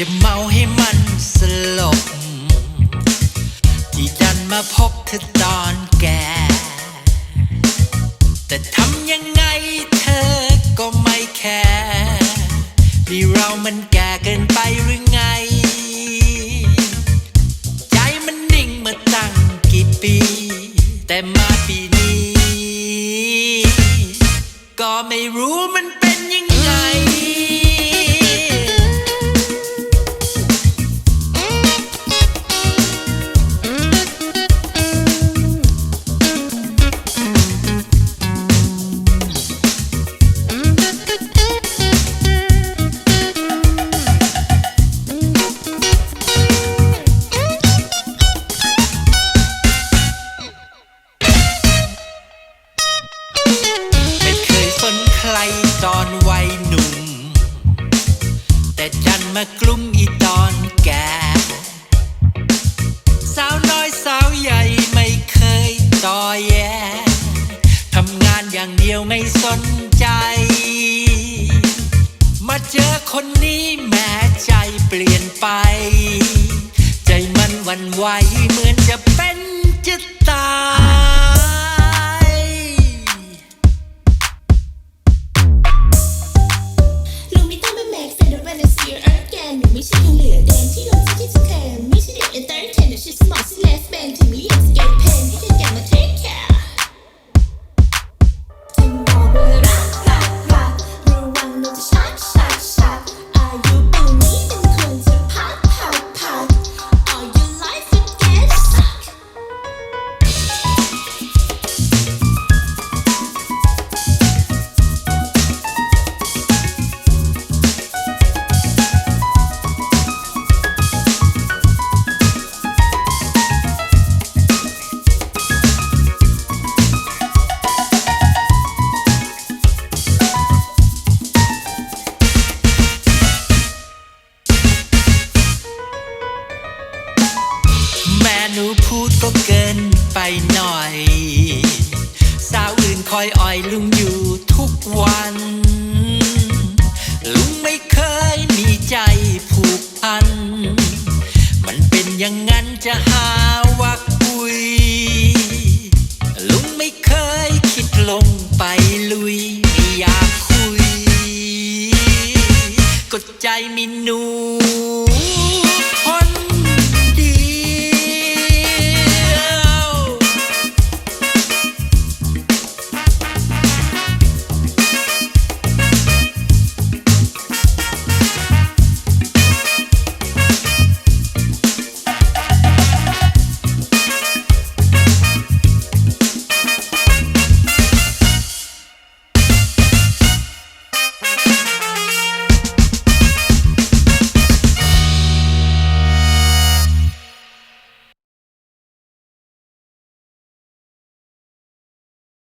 จะเมาให้มันสลบ ที่ดันมาพบเธอตอนแก่ แต่ทำยังไงเธอก็ไม่แคร์นี่เรามันแก่เกินไปหรือไง ใจมันนิ่งมาตั้งกี่ปี แต่มาปีนี้ สนใครตอนวัยหนุ่ม แต่จันมากลุ้มอีตอนแก่ สาวน้อยสาวใหญ่ไม่เคยต่อแย่ทำงานอย่างเดียวไม่สนใจ มาเจอคนนี้แม้ใจเปลี่ยนไป ใจมันวันไหวเมือ หน่อย สาวอื่นคอยอ่อยลุงอยู่ทุกวัน ลุงไม่เคยมีใจผูกพัน มันเป็นอย่างนั้นจะหาว่าคุย ลุงไม่เคยคิดลงไปลุยไม่อยากคุยก็ใจมีหนู